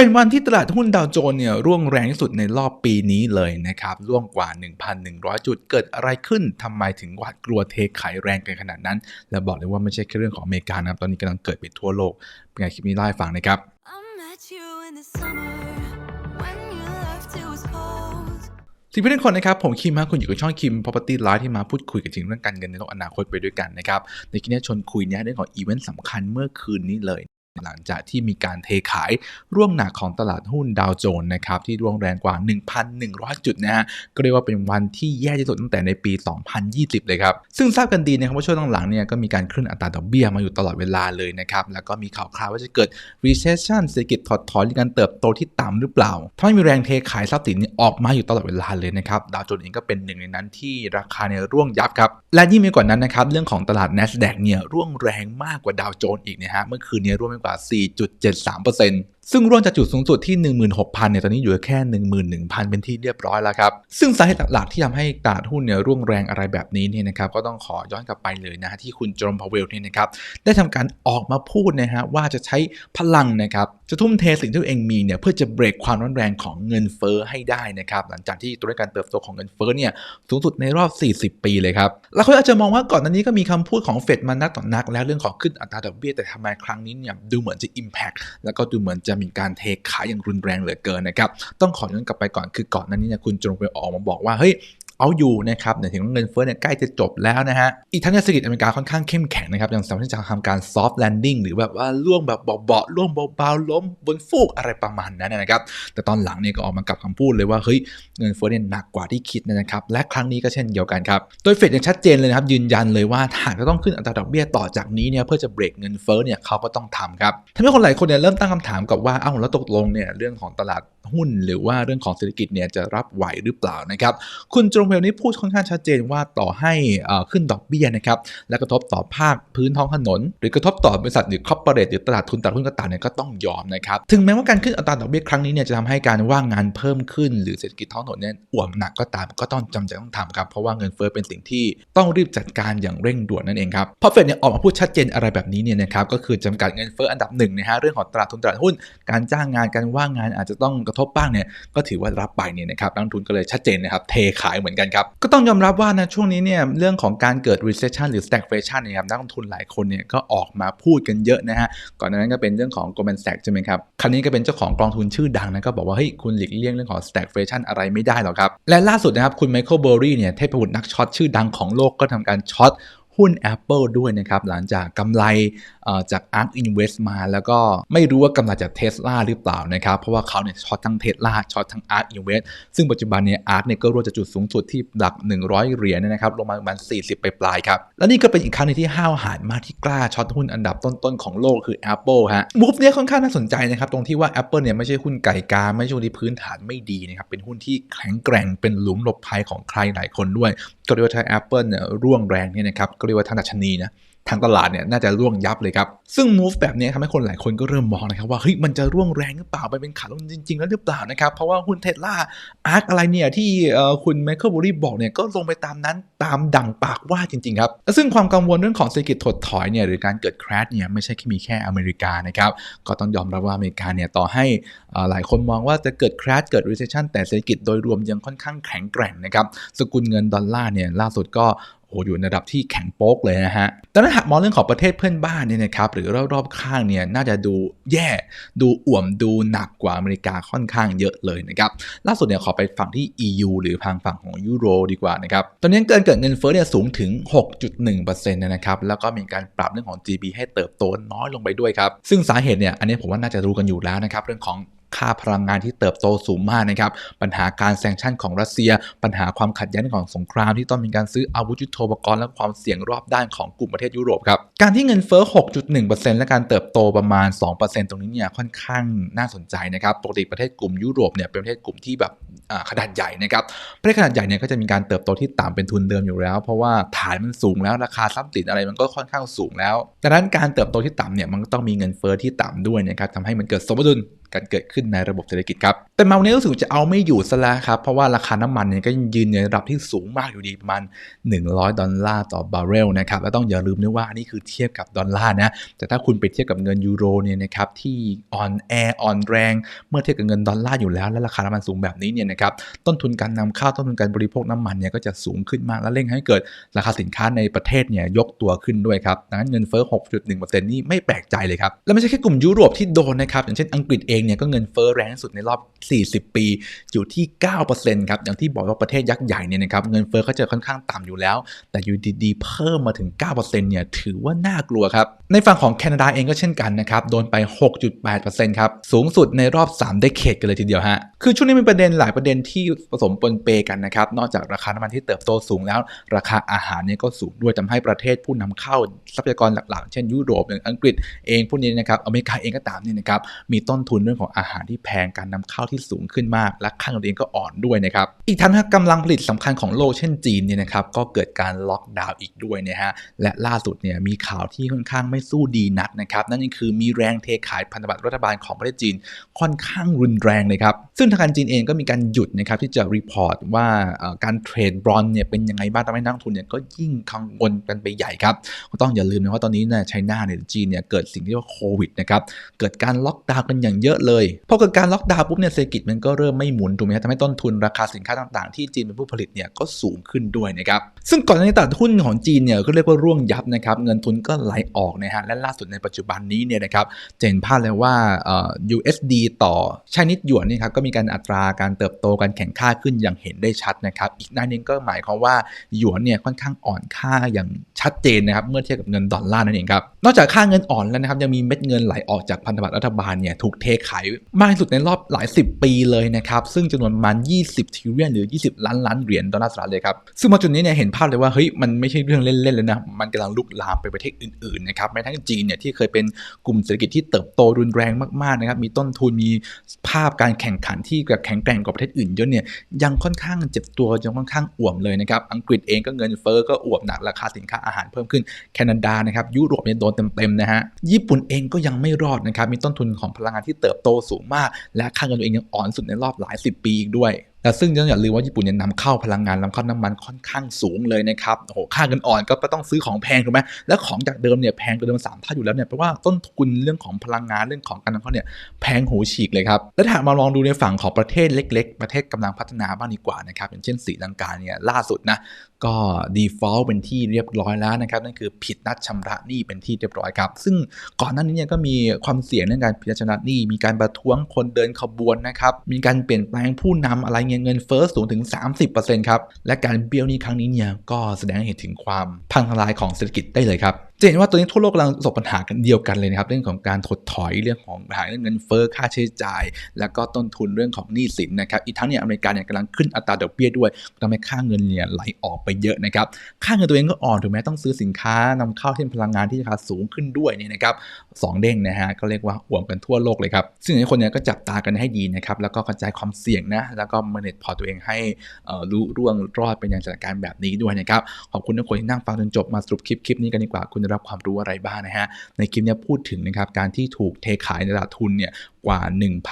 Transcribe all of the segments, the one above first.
เป็นวันที่ตลาดหุ้นดาวโจนส์เนี่ยร่วงแรงที่สุดในรอบปีนี้เลยนะครับ ร่วงกว่า 1,100 จุดเกิดอะไรขึ้นทำไมถึงหวาดกลัวเทขายแรงกันขนาดนั้น และบอกเลยว่าไม่ใช่แค่เรื่องของอเมริกานะครับ ตอนนี้กำลังเกิดไปทั่วโลก เป็นไงคลิปนี้เล่าให้ฟังนะครับ I met you in the summer when you left it was cold. สวัสดีเพื่ทุกคนนะครับผมคิมฮะคุณอยู่กับช่องคิม Property Live ที่มาพูดคุยกันถึงเรื่องการเงินในโลกอนาคตไปด้วยกันนะครับในคลิปนี้ชวนคุยเนี่ยเรื่องของอีเวนต์สำคัญเมื่อคืนนี้เลย หลังจากที่มีการเทขายร่วงหนักของตลาดหุ้นดาวโจนส์นะครับที่ร่วงแรงกว่า 1,100 จุดนะฮะก็เรียกว่าเป็นวันที่แย่ที่สุดตั้งแต่ในปี 2020 เลยครับ ซึ่งทราบกันดีนะครับว่าช่วงหลังๆเนี่ยก็มีการขึ้นอัตราดอกเบี้ยมาอยู่ตลอดเวลาเลยนะครับแล้วก็มีข่าวคราวว่าจะเกิด recession เศรษฐกิจถดถอยหรือการเติบโตที่ต่ำหรือเปล่าทำให้มีแรงเทขายทรัพย์สินนี่ออกมาอยู่ตลอดเวลาเลยนะครับดาวโจนส์เองก็เป็นหนึ่งในนั้นที่ราคาเนี่ยร่วงยับครับและยิ่งไปกว่านั้นนะครับเรื่องของตลาด NASDAQ เนี่ยร่วงแรงมากกว่าดาวโจนส์อีกนะฮะเมื่อคืนนี้ร่วงไปกว่า4.73% ซึ่งร่วงจากจุดสูงสุดที่ 16,000เนี่ยตอนนี้อยู่แค่ 11,000 เป็นที่เรียบร้อยแล้วครับ ซึ่งสาเหตุหลักๆที่ทำให้ตลาดหุ้นเนี่ยร่วงแรงอะไรแบบนี้เนี่ยนะครับก็ต้องขอย้อนกลับไปเลยนะฮะที่คุณโจมพาวเวลเนี่ยนะครับได้ทำการออกมาพูดนะฮะว่าจะใช้พลังนะครับจะทุ่มเทสิ่งที่ตัวเองมีเนี่ยเพื่อจะเบรกความร้อนแรงของเงินเฟ้อให้ได้นะครับหลังจากที่ตัวเลขการเติบโตของเงินเฟ้อเนี่ยสูงสุดในรอบ 40 ปีเลยครับแล้วคนอาจจะมองว่าก่อนหน้านี้ก็มีคำพูดของเฟดมานักต่อนัก แล้วเรื่องของขึ้นอัตราดอกเบี้ยแต่ทำไมครั้งนี้เนี่ยดูเหมือนจะ Impact แล้วก็ดูเหมือนจะมีการเทขายอย่างรุนแรงเหลือเกินนะครับ ต้องขอย้อนกลับไปก่อนคือก่อนนั้นี้เนี่ยคุณจงไปออกมาบอกว่าเฮ้ย เอาอยู่นะครับในถึงว่าเงินเฟ้อเนี่ยใกล้จะจบแล้วนะฮะ อีกทั้งเศรษฐกิจอเมริกาค่อนข้างเข้มแข็งนะครับยังสามารถที่จะทำการ soft landing หรือแบบว่าล่วงแบบเบาๆล่วงเบาๆล้มบนฟูกอะไรประมาณนั้นนะครับ แต่ตอนหลังเนี่ยก็ออกมากับคำพูดเลยว่าเฮ้ยเงินเฟ้อเนี่ยหนักกว่าที่คิดนะครับ และครั้งนี้ก็เช่นเดียวกันครับ โดยเฟดยังชัดเจนเลยนะครับยืนยันเลยว่าหากจะต้องขึ้นอัตราดอกเบี้ยต่อจากนี้เนี่ยเพื่อจะเบรกเงินเฟ้อเนี่ยเขาก็ต้องทำครับทำให้คนหลายคนเนี่ยเริ่มตั้งคำถามกับว่าเอ้าแล้วตกลงเนี่ยเรื่องของตลาดหุ้น หรือว่าเรื่องของเศรษฐกิจเนี่ยจะรับไหวหรือเปล่านะครับคุณจงเพลนี่พูดค่อนข้างชัดเจนว่าต่อให้อ่อขึ้นดอกเบี้ยนะครับและกระทบต่อภาคพื้นท้องถนน หรือกระทบต่อบริษัทหรือคอร์ปอเรทหรือตลาดทุนตลาดหุ้นก็ตามเนี่ยก็ต้องยอมนะครับถึงแม้ว่าการขึ้นอัตราดอกเบี้ยครั้งนี้เนี่ยจะทำให้การว่างงานเพิ่มขึ้น หรือเศรษฐกิจท้องถนนเนี่ยอ่วมหนักก็ตามก็ต้องจำใจต้องทำครับเพราะว่าเงินเฟ้อเป็นสิ่งที่ต้องรีบจัดการอย่างเร่งด่วนนั่นเองครับพอเฟดเนี่ยออกมาพูดชัดเจนอะไรแบบนี้เนี่ยนะครับก็คือจำกัดเงินเฟ้ออันดับหนึ่งนะฮะเรื่องของตลาดทุนตลาดหุ้น การจ้างงานการว่างงานอาจจะต้องกระทบบ้างเนี่ยก็ถือว่ารับไปเนี่ยนะครับนักทุนก็เลยชัดเจนนะครับเทขายเหมือนกันครับ ก็ต้องยอมรับว่านะช่วงนี้เนี่ยเรื่องของการเกิด recession หรือ stagflation เนี่ยครับนักลงทุนหลายคนเนี่ยก็ออกมาพูดกันเยอะนะฮะก่อนหน้านั้นก็เป็นเรื่องของ Goldman Sachs ใช่ไหมครับครั้นี้ก็เป็นเจ้าของกองทุนชื่อดังนะก็บอกว่าเฮ้ยคุณหลีกเลี่ยงเรื่องของ stagflation อะไรไม่ได้หรอกครับและล่าสุดนะครับคุณไมเคิลเบอร์รี่เนี่ยเทพบุตรนักช็อตชื่อดังของโลกก็ทำการช็อต หุ้น Apple ด้วยนะครับ หลังจากกำไรเอ่อจาก ARK Invest มา แล้วก็ไม่รู้ว่ากำไรจาก Tesla หรือเปล่านะครับ เพราะว่าเขาเนี่ยช็อตทั้ง Tesla ช็อตทั้ง ARK Invest ซึ่งปัจจุบันเนี่ย ARK เนี่ยก็ร่วงจากจุดสูงสุดที่หลัก 100 เหรียญนะครับลงมาประมาณ 40 ไปปลายครับ และนี่ก็เป็นอีกครั้งนึงที่ห้าวหาญมากที่กล้าช็อตหุ้นอันดับต้นๆของโลกคือ Apple ฮะมูฟเนี่ยค่อนข้างน่าสนใจนะครับตรงที่ว่า Apple เนี่ยไม่ใช่หุ้นไก่กาไม่ใช่หุ้นที่พื้นฐานไม่ดีนะครับเป็นหุ้นที่แข็งแกร่งเป็นหลุมหลบภัยของใครหลายคนด้วย ก็เรียกว่าถ้า Apple เนี่ยร่วงแรงเนี่ยนะครับก็เรียกว่าทางดัชนีนะ ทางตลาดเนี่ยน่าจะร่วงยับเลยครับ ซึ่ง move แบบนี้ทำให้คนหลายคนก็เริ่มมองนะครับว่าเฮ้ยมันจะร่วงแรงหรือเปล่าไปเป็นขาลงจริง ๆ แล้วหรือเปล่านะครับ เพราะว่าหุ้นเทสลาอาร์คอะไรเนี่ยที่คุณไมเคิลบูรี่บอกเนี่ยก็ลงไปตามนั้นตามดังปากว่าจริง ๆ ครับ ซึ่งความกังวลเรื่องของเศรษฐกิจถดถอยเนี่ยหรือการเกิด crash เนี่ยไม่ใช่แค่มีแค่อเมริกานะครับก็ต้องยอมรับว่าอเมริกาเนี่ยต่อให้หลายคนมองว่าจะเกิด crash เกิด recession แต่เศรษฐกิจโดยรวมยังค่อนข้างแข็งแกร่งนะครับสกุลเงินดอลลาร์เนี่ยล่าสุดก็ โอ้โหอยู่ในระดับที่แข็งโป๊กเลยนะฮะแต่ถ้าหากมองเรื่องของประเทศเพื่อนบ้านเนี่ยนะครับหรือรอบๆข้างเนี่ยน่าจะดูแย่ดูอ่วมดูหนักกว่าอเมริกาค่อนข้างเยอะเลยนะครับล่าสุดเนี่ยขอไปฝั่งที่ EU หรือทางฝั่งของยูโรดีกว่านะครับตอนนี้เกินเกิดเงินเฟ้อเนี่ยสูงถึง 6.1%นะครับแล้วก็มีการปรับเรื่องของ GDP ให้เติบโตน้อยลงไปด้วยครับซึ่งสาเหตุเนี่ยอันนี้ผมว่าน่าจะรู้กันอยู่แล้วนะครับเรื่องของ ค่าพลังงานที่เติบโตสูงมากนะครับ ปัญหาการแซงชั่นของรัสเซีย ปัญหาความขัดแย้งของสงครามที่ต้องมีการซื้ออาวุธยุโทโธปกรณ์และความเสี่ยงรอบด้านของกลุ่มประเทศยุโรปครับ การที่เงินเฟ้อ 6.1%และการเติบโตประมาณ 2%ตรงนี้เนี่ยค่อนข้างน่าสนใจนะครับ ปกติประเทศกลุ่มยุโรปเนี่ยเป็นประเทศกลุ่มที่แบบขนาดใหญ่นะครับ ประเทศขนาดใหญ่เนี่ยก็จะมีการเติบโตที่ต่ำเป็นทุนเดิมอยู่แล้ว เพราะว่าฐานมันสูงแล้วราคาทรัพย์สินอะไรมันก็ค่อนข้างสูงแล้วดังนั้นการเติบโตที่ต่ำเนี่ยมันก็ต้องมีเงินเฟ้อที่ต่ำด้วยนะครับทำให้มันเกิดสมดุล กันเกิดขึ้นในระบบเศรษฐกิจครับ แต่มาวันนี้รู้สึกจะเอาไม่อยู่ซะแล้วครับ เพราะว่าราคาน้ำมันเนี่ยก็ยืนในระดับที่สูงมากอยู่ดีประมาณ 100 ดอลลาร์ต่อบาร์เรลนะครับ และต้องอย่าลืมด้วยว่าอันนี้คือเทียบกับดอลลาร์นะ แต่ถ้าคุณไปเทียบกับเงินยูโรเนี่ยนะครับที่อ่อนแออ่อนแรง เมื่อเทียบกับเงินดอลลาร์อยู่แล้ว และราคาน้ำมันสูงแบบนี้เนี่ยนะครับ ต้นทุนการนำเข้าต้นทุนการบริโภคน้ำมันเนี่ยก็จะสูงขึ้นมากและเร่งให้เกิดราคาสินค้าในประเทศเนี่ยยกตัวขึ้นด้วยครับดังนั้นเงินเฟ้อ 6.1%นี่ไม่แปลกใจเลยครับ และไม่ใช่แค่กลุ่มยุโรปที่โดนนะครับอย่างเช่นอังกฤษเองเนี่ยก็เงินเฟ้อแรงที่สุดในรอบ 40 ปี อยู่ที่ 9%ครับอย่างที่บอกว่าประเทศยักษ์ใหญ่เนี่ยนะครับเงินเฟ้อเขาจะค่อนข้างต่ำอยู่แล้ว แต่อยู่ดีๆ เพิ่มมาถึง 9%เนี่ยถือว่าน่ากลัวครับ ในฝั่งของแคนาดาเองก็เช่นกันนะครับโดนไป 6.8%ครับสูงสุดในรอบ3เดเคดกันเลยทีเดียวฮะคือช่วงนี้มีประเด็นหลายประเด็นที่ผสมปนเปกันนะครับนอกจากราคาน้ำมันที่เติบโตสูงแล้ว ราคาอาหารเนี่ยก็สูงด้วยทำให้ประเทศผู้นำเข้าทรัพยากรหลักๆ เช่นยุโรปอย่างอังกฤษเองพวกนี้นะครับอเมริกาเองก็ตามเนี่ยนะครับมีต้นทุนเรื่องของอาหารที่แพงการนำเข้าที่สูงขึ้นมาก และค่าเงินเองก็อ่อนด้วยนะครับ อีกทั้งกำลังผลิตสำคัญของโลกเช่นจีนเนี่ยนะครับก็เกิดการล็อกดาวน์อีกด้วยนะฮะและล่าสุดเนี่ยมีข่าวที่ค่อนข้างไม่สู้ดีนักนะครับนั่นก็คือมีแรงเทขายพันธบัตรรัฐบาลของประเทศจีนค่อนข้างรุนแรงเลยครับซึ่งทางการจีนเองก็มีการหยุดนะครับที่จะรีพอร์ตว่าการเทรดบอนเนี่ยเป็นยังไงบ้างทำให้นักทุนเนี่ยก็ยิ่งกังวลกันไปใหญ่ครับก็ต้องอย่าลืมนะว่าตอนนี้เนี่ยไชน่าเนี่ยจีนเนี่ยเกิดสิ่งที่เรียกว่าโควิดนะครับเกิดการล็อกดาวน์กันอย่างเยอะเลยพอเกิดการล็อกดาวน์ปุ๊บเนี่ยเศรษฐกิจมันก็เริ่มไม่หมุนถูกไหมครับทำให้ต้นทุนราคาสินค้าต่างๆ ที่จีนเป็นผู้ผลิตเนี่ยก็สูงขึ้นด้วยนะครับซึ่งก่อนหน้านี้ตลาดหุ้นของจีนเนี่ยก็เรียกว่าร่วงยับนะครับเงินทุนก็ไหลออกนะฮะและล่าสุดในปัจจุบันนี้เนี่ยนะครับจะเห็นภาพเลยว่า USD ต่อชนิดหยวนเนี่ยครับก็มีการอัตราการเติบโตการแข่งค่าขึ้นอย่างเห็นได้ชัดนะครับอีกด้านหนึงก็หมายความว่าหยวนเนี่ยค่อนข้างอ่อนค่าอย่างชัดเจนนะครับเมื่อเทียบกับเงินดอลลาร์นั่นเองครับนอกจากค่าเงินอ่อนแล้วนะครับยังมีเม็ดเงินไหลออกจากพันธบัตรรัฐบาลเนี่ยถูกเทขายมากที่สุดในรอบหลาย 10 ปีเลยนะครับ ซึ่งจำนวนประมาณ 20ทิลเลียนหรือ 20 ล้านล้านเหรียญดอลลาร์สหรัฐเลยครับ ซึ่งมาจุดนี้เนี่ยเห็นภาพเลยว่าเฮ้ยมันไม่ใช่เรื่องเล่นๆเลยนะ มันกำลังลุกลามไปประเทศอื่นๆนะครับแม้ทั้งจีนเนี่ยที่เคยเป็นกลุ่มเศรษฐกิจที่เติบโตรุนแรงมากๆนะครับมีต้นทุนมีภาพการแข่งขันที่แบบแข็งแกร่งกว่าประเทศอื่นเยอะเนี่ยยังค่อนข้างเจ็บตัวยังค่อนข้างอ่วมเลยนะครับอังกฤษเองก็เงินเฟ้อก็อ่วมหนักราคาสินค้าอาหารเพิ่มขึ้นแคนาดานะครับยุโรปเนี่ยโดนเต็มๆนะฮะญี่ปุ่นเองก็ยังไม่รอดนะครับมีต้นทุนของพลังงานที่เติบโตสูงมาก และค่าเงินตัวเองยังอ่อนสุดในรอบหลายสิบปีอีกด้วยแต่ซึ่งต้องอย่าลืมว่าญี่ปุ่นเนี่ยนำเข้าพลังงานนำเข้าน้ำมันค่อนข้างสูงเลยนะครับโอ้โหค่าเงินอ่อนก็ต้องซื้อของแพงถูกไหมแล้วของจากเดิมเนี่ยแพงกว่าเดิมสามเท่าอยู่แล้วเนี่ยแปลว่าต้นทุนเรื่องของพลังงานเรื่องของการนำเข้าเนี่ยแพงหูฉีกเลยครับแล้วถ้ามาลองดูในฝั่งของประเทศเล็ก ๆ ประเทศกำลังพัฒนาบ้างดีกว่านะครับอย่างเช่นสีลังกาเนี่ยล่าสุดนะก็ default เป็นที่เรียบร้อยแล้วนะครับนั่นคือผิดนัดชำระหนี้เป็นที่เรียบร้อยครับซึ่งก่อนหน้านี้เนี่ยก็มีความเสี่ยงเรื่องการผิดนัดชำระหนี้มีการประท้วงคนเดินขบวนนะครับมีการเปลี่ยนแปลงผู้นำอะไรเงี้ยเงินเฟ้อสูงถึง 30%ครับและการเบี้ยวนี้ครั้งนี้เนี่ยก็แสดงให้เห็นถึงความพังทลายของเศรษฐกิจได้เลยครับ จะเห็นว่าตอนนี้ทั่วโลกกำลังประสบปัญหากันเดียวกันเลยนะครับเรื่องของการถดถอยเรื่องของปัญหาเรื่องเงินเฟ้อค่าใช้จ่าย แล้วก็ต้นทุนเรื่องของหนี้สินนะครับอีกทั้งเนี่ยอเมริกาเนี่ยกำลังขึ้นอัตราดอกเบี้ยด้วยทำให้ค่าเงินเนี่ยไหลออกไปเยอะนะครับค่าเงินตัวเองก็อ่อนถูกไหมต้องซื้อสินค้านำเข้าที่พลังงานที่ราคาสูงขึ้นด้วยเนี่ยนะครับสองเด้งนะฮะก็เรียกว่าอ่วมกันทั่วโลกเลยครับซึ่งในคนเนี่ยก็จับตากันให้ดีนะครับแล้วก็กระจายความเสี่ยงนะแล้วก็ manage พอตตัวเองให้รู้ร่วงรอดเป็นอย่างสถานการแบบนี้ด้วยนะครับขอบคุณทุกคนที่นั่งฟังจนจบมาสรุปคลิปคลิปนี้กันดีกว่าคุณจะรับความรู้อะไรบ้างนะฮะ ในคลิปนี้พูดถึงนะครับการที่ถูกเทขายในตลาดทุนเนี่ยกว่า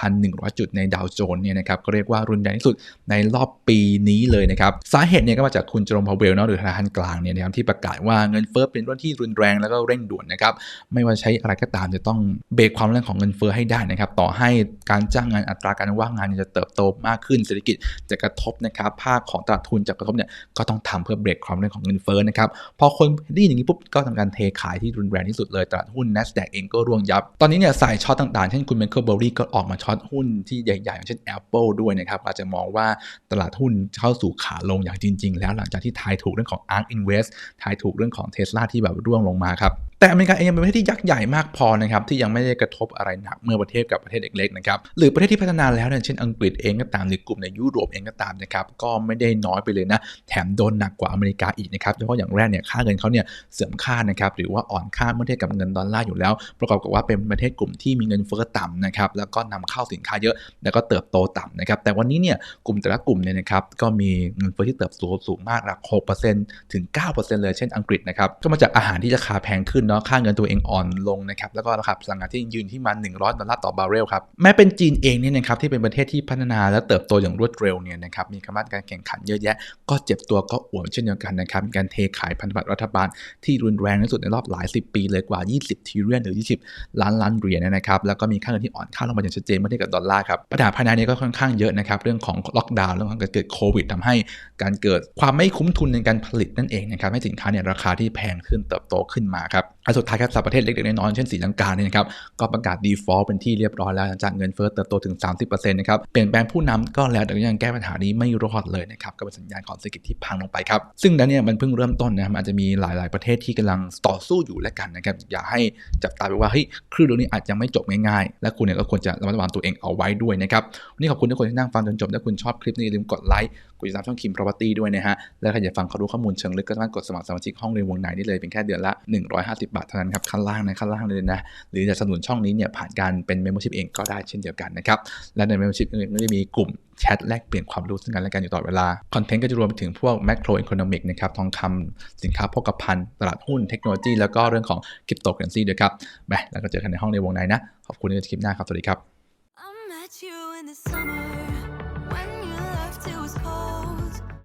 1,100 จุดในดาวโจนส์เนี่ยนะครับก็เรียกว่ารุนแรงที่สุดในรอบปีนี้เลยนะครับ สาเหตุเนี่ยก็มาจากคุณจอร์มพาวเวลเนาะหรือธนาคารกลางเนี่ยนะครับที่ประกาศว่าเงินเฟ้อเป็นเรื่องที่รุนแรงแล้วก็เร่งด่วนนะครับ ไม่ว่าใช้อะไรก็ตามจะต้องเบรกความแรงของเงินเฟ้อให้ได้นะครับ ต่อให้การจ้างงานอัตราการว่างงานจะเติบโตมากขึ้นเศรษฐกิจจะกระทบนะครับภาคของตลาดทุนจะกระทบเนี่ยก็ต้องทำเพื่อเบรกความแรงของเงินเฟ้อนะครับพอคนได้ยินอย่างนี้ปุ๊บก็ทำการเทขายที่รุนแรงที่สุดเลยตลาดหุ้น NASDAQ เองก็ร่วงยับ ตอนนี้เนี่ยสายช็อตต่างๆ เช่นคุณเมเคิลเบอรี่ก็ออกมาช็อตหุ้นที่ใหญ่ๆอย่างเช่น Apple ด้วยนะครับอาจจะมองว่าตลาดหุ้นเข้าสู่ขาลงอย่างจริง ๆ แล้วหลังจากที่ทายถูกเรื่องของ ARK Invest ทายถูกเรื่องของ Tesla ที่แบบร่วงลงมาครับแต่อเมริกาเองยังเป็นประเทศที่ยักษ์ใหญ่มากพอนะครับที่ยังไม่ได้กระทบอะไรหนักเมื่อประเทศกับประเทศเล็กๆนะครับหรือประเทศที่พัฒนาแล้วเนี่ยเช่นอังกฤษเองก็ตามหรือกลุ่มในยุโรปเองก็ตามนะครับก็ไม่ได้น้อยไปเลยนะแถมโดนหนักกว่าอเมริกาอีกนะครับเฉพาะอย่างแรกเนี่ยค่าเงินเขาเนี่ยเสื่อมค่านะครับหรือว่าอ่อนค่าเมื่อเทียบกับเงินดอลลาร์อยู่แล้ว ประกอบกับว่าเป็นประเทศกลุ่มที่มีเงินเฟ้อต่ำนะครับแล้วก็นำเข้าสินค้าเยอะแล้วก็เติบโตต่ำนะครับแต่วันนี้เนี่ยกลุ่มแต่ละกลุ่มเนี่ยนะครับก็มีเงินเฟ้อที่เติบโตสูงมากหลัก6%ถึง 9%เลยเช่นอังกฤษนะครับก็มาจากอาหารที่ราคาแพงขึ้นเนาะค่าเงินตัวเองอ่อนลงนะครับแล้วก็ราคาพลังงานที่ยืนที่มา100ดอลลาร์ต่อบาร์เรลครับแม้เป็นจีนเองเนี่ยนะครับที่เป็นประเทศที่พัฒนาและเติบโตอย่างรวดเร็วเนี่ยนะครับมีกำลังการแข่งขันเยอะแยะ ก็เจ็บตัวก็อ่วมเช่นเดียวกันนะครับการเทขายพันธบัตรรัฐบาลที่รุนแรงที่สุดในรอบหลายสิบปีเลยกว่า 20ทีเรียนหรือ 20 ล้านล้านเหรียญนะครับแล้วก็มีค่าเงินที่อ่อนค่าลงมาอย่างชัดเจนเมื่อเทียบกับดอลลาร์ครับปัญหาภายในนี้ก็ค่อนข้างเยอะนะครับเรื่องของล็อกดาวน์เรื่องของการเกิดโควิดทำให้การเกิดความไม่คุ้มทุนในการผลิตนั่นเองนะครับให้สินค้าเนี่ยราคาที่แพงขึ้นเติบโตขึ้นมาครับ และสุดท้ายครับสหรัฐประเทศเล็กๆน้อยๆเช่นสีลังกาเนี่ยนะครับก็ประกาศ default เป็นที่เรียบร้อยแล้วหลังจากเงินเฟ้อเติบโตถึง 30%นะครับเปลี่ยนแปลงผู้นำก็แล้วแต่ยังแก้ปัญหานี้ไม่รอดเลยนะครับก็เป็นสัญญาณของเศรษฐกิจที่พังลงไปครับซึ่งนั้นเนี่ยมันเพิ่งเริ่มต้นนะครับอาจจะมีหลาย ๆประเทศที่กำลังต่อสู้อยู่และกันนะครับอย่าให้จับตาไปว่าเฮ้ยคลื่นตรงนี้อาจจะไม่จบง่ายๆ และคุณเนี่ยก็ควรจะระมัดระวังตัวเองเอาไว้ด้วยนะครับวันนี้ขอบคุณทุกคนที่นั่งฟังจนจบถ้าคุณชอบคลิปนี้อย่าลืมกดไลค์กดติดตามช่องคิม property ด้วยนะฮะ และใครอยากฟังเขารู้ข้อมูลเชิงลึกก็สามารถกดสมัครสมาชิกห้องเรียนวงในได้เลยเป็นแค่เดือนละ 150 บาทเท่านั้นครับขั้นล่างนะขั้นล่างเลยนะหรือจะสนับสนุนช่องนี้เนี่ยผ่านการเป็น membership เองก็ได้เช่นเดียวกันนะครับและใน membership อื่นก็จะมีกลุ่มแชทแลกเปลี่ยนความรู้ซึ่งกันและกันอยู่ตลอดเวลา คอนเทนต์ก็จะรวมไปถึงพวก macro economic นะครับทองคำสินค้าโภคภัณฑ์ตลาดหุ้นเทคโนโลยีแล้วก็เรื่องของคริปโตเคอเรนซีด้วยครับไปแล้วก็เจอกันในห้องในวงในนะ ขอบคุณที่ติดคลิปหน้าครับ สวัสดีครับ